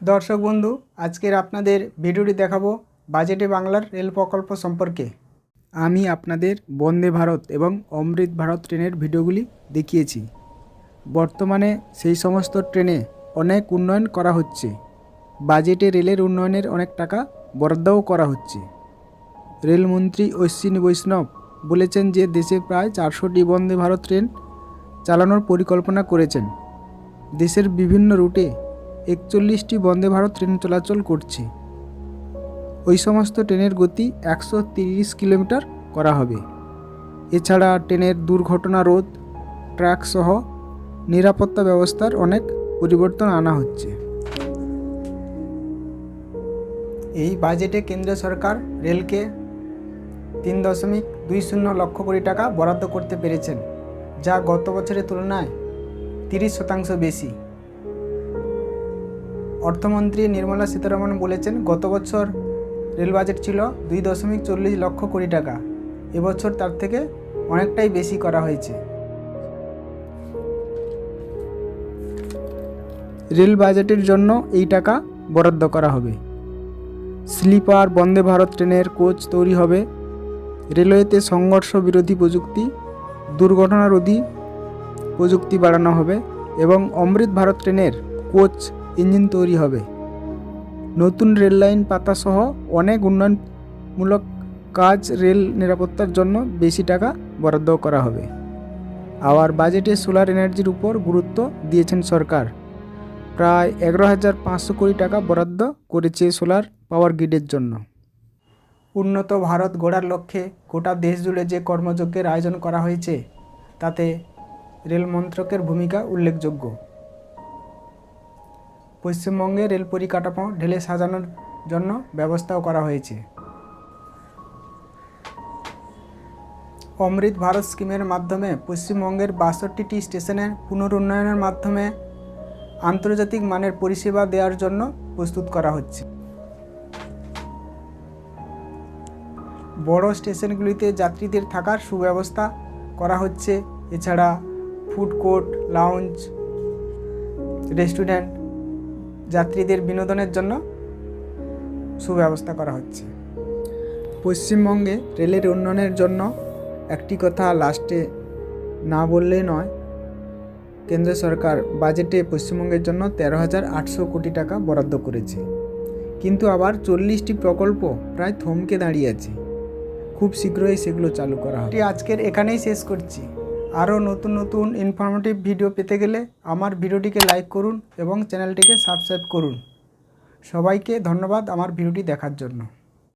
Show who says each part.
Speaker 1: দর্শক বন্ধু, আজকের আপনাদের ভিডিওটি দেখাবো বাজেটে বাংলার রেল প্রকল্প সম্পর্কে। আমি আপনাদের বন্দে ভারত এবং অমৃত ভারত ট্রেনের ভিডিওগুলি দেখিয়েছি। বর্তমানে সেই সমস্ত ট্রেনে অনেক উন্নয়ন করা হচ্ছে। বাজেটে রেলের উন্নয়নের অনেক টাকা বরাদ্দও করা হচ্ছে। রেলমন্ত্রী অশ্বিনী বৈষ্ণব বলেছেন যে, দেশে প্রায় চারশোটি বন্দে ভারত ট্রেন চালানোর পরিকল্পনা করেছেন। দেশের বিভিন্ন রুটে একচল্লিশটি বন্দে ভারত ট্রেন চলাচল করছে। ওই সমস্ত ট্রেনের গতি একশো কিলোমিটার করা হবে। এছাড়া ট্রেনের দুর্ঘটনা রোধ, ট্র্যাক সহ নিরাপত্তা ব্যবস্থার অনেক পরিবর্তন আনা হচ্ছে। এই বাজেটে কেন্দ্র সরকার রেলকে তিন দশমিক দুই শূন্য লক্ষ কোটি টাকা বরাদ্দ করতে পেরেছেন, যা গত বছরের তুলনায় তিরিশ শতাংশ বেশি। অর্থমন্ত্রী নির্মলা সীতারামন বলেছেন, গত বছর রেল বাজেট ছিল দুই দশমিক চল্লিশ লক্ষ কোটি টাকা। এবছর তার থেকে অনেকটাই বেশি করা হয়েছে। রেল বাজেটের জন্য এই টাকা বরাদ্দ করা হবে। স্লিপার, বন্দে ভারত ট্রেনের কোচ তৈরি হবে। রেলওয়েতে সংঘর্ষ বিরোধী প্রযুক্তি, দুর্ঘটনারোধী প্রযুক্তি বাড়ানো হবে এবং অমৃত ভারত ট্রেনের কোচ ইঞ্জিন তৈরি হবে। নতুন রেল লাইন, পাতা সহ অনেক উন্নয়নমূলক কাজ রেল নিরাপত্তার জন্য বেশি টাকা বরাদ্দ করা হবে। আবার বাজেটে সোলার এনার্জির উপর গুরুত্ব দিয়েছেন সরকার। প্রায় এগারো হাজার পাঁচশো কোটি টাকা বরাদ্দ করেছে সোলার পাওয়ার গ্রিডের জন্য। উন্নত ভারত গড়ার লক্ষ্যে গোটা দেশ জুড়ে যে কর্মযজ্ঞের আয়োজন করা হয়েছে, তাতে রেল মন্ত্রকের ভূমিকা উল্লেখযোগ্য। পশ্চিমবঙ্গে রেল পরিকাঠামো ঢেলে সাজানোর জন্য ব্যবস্থাও করা হয়েছে। অমৃত ভারত স্কিমের মাধ্যমে পশ্চিমবঙ্গের বাষট্টিটি স্টেশনের পুনরুন্নয়নের মাধ্যমে আন্তর্জাতিক মানের পরিষেবা দেওয়ার জন্য প্রস্তুত করা হচ্ছে। বড় স্টেশনগুলিতে যাত্রীদের থাকার সুব্যবস্থা করা হচ্ছে। এছাড়া ফুড কোর্ট, লাউঞ্জ, রেস্টুরেন্ট যাত্রীদের বিনোদনের জন্য সুব্যবস্থা করা হচ্ছে। পশ্চিমবঙ্গে রেলের উন্নয়নের জন্য একটি কথা লাস্টে না বললেই নয়, কেন্দ্র সরকার বাজেটে পশ্চিমবঙ্গের জন্য তেরো হাজার আটশো কোটি টাকা বরাদ্দ করেছে। কিন্তু আবার চল্লিশটি প্রকল্প প্রায় থমকে দাঁড়িয়ে আছে। খুব শীঘ্রই সেগুলো চালু করা হবে। আজকের এখানেই শেষ করছি। আরও নতুন নতুন ইনফরমেটিভ ভিডিও পেতে গেলে আমার ভিডিওটিকে লাইক করুন এবং চ্যানেলটিকে সাবস্ক্রাইব করুন। সবাইকে ধন্যবাদ আমার ভিডিওটি দেখার জন্য।